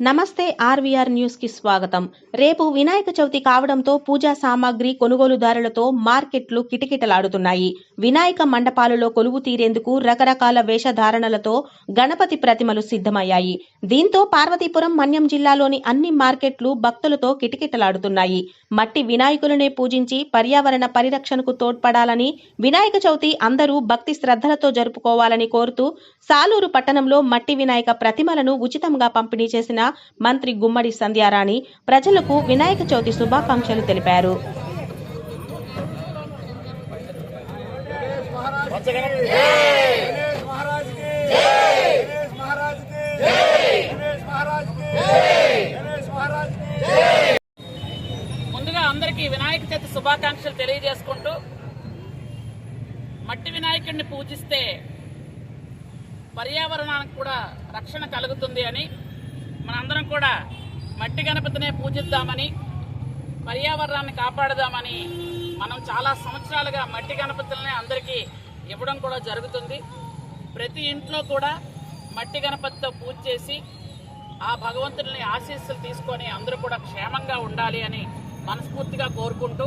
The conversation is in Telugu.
నమస్తే ఆర్వీఆర్ న్యూస్కి స్వాగతం. రేపు వినాయక చవితి కావడంతో పూజా సామాగ్రి కొనుగోలుదారులతో మార్కెట్లు కిటకిటలాడుతున్నాయి. వినాయక మండపాలలో కొలువు తీరేందుకు రకరకాల వేషధారణలతో గణపతి ప్రతిమలు సిద్ధమయ్యాయి. దీంతో పార్వతీపురం మన్యం జిల్లాలోని అన్ని మార్కెట్లు భక్తులతో కిటకిటలాడుతున్నాయి. మట్టి వినాయకులనే పూజించి పర్యావరణ పరిరక్షణకు తోడ్పడాలని వినాయక చవితి అందరూ భక్తి శ్రద్ధలతో జరుపుకోవాలని కోరుతూ సాలూరు పట్టణంలో మట్టి వినాయక ప్రతిమలను ఉచితంగా పంపిణీ చేసిన మంత్రి గుమ్మడి సంధ్యారాణి ప్రజలకు వినాయక చవితి శుభాకాంక్షలు తెలిపారు. ముందుగా అందరికీ వినాయక చవితి శుభాకాంక్షలు తెలియజేసుకుంటూ మట్టి వినాయకుడిని పూజిస్తే పర్యావరణానికి కూడా రక్షణ కలుగుతుంది అని మనందరం కూడా మట్టి గణపతినే పూజిద్దామని పర్యావరణాన్ని కాపాడదామని మనం చాలా సంవత్సరాలుగా మట్టి గణపతులనే అందరికీ ఇవ్వడం కూడా జరుగుతుంది. ప్రతి ఇంట్లో కూడా మట్టి గణపతితో పూజ చేసి ఆ భగవంతుడిని ఆశీస్సులు తీసుకొని అందరూ కూడా క్షేమంగా ఉండాలి అని మనస్ఫూర్తిగా కోరుకుంటూ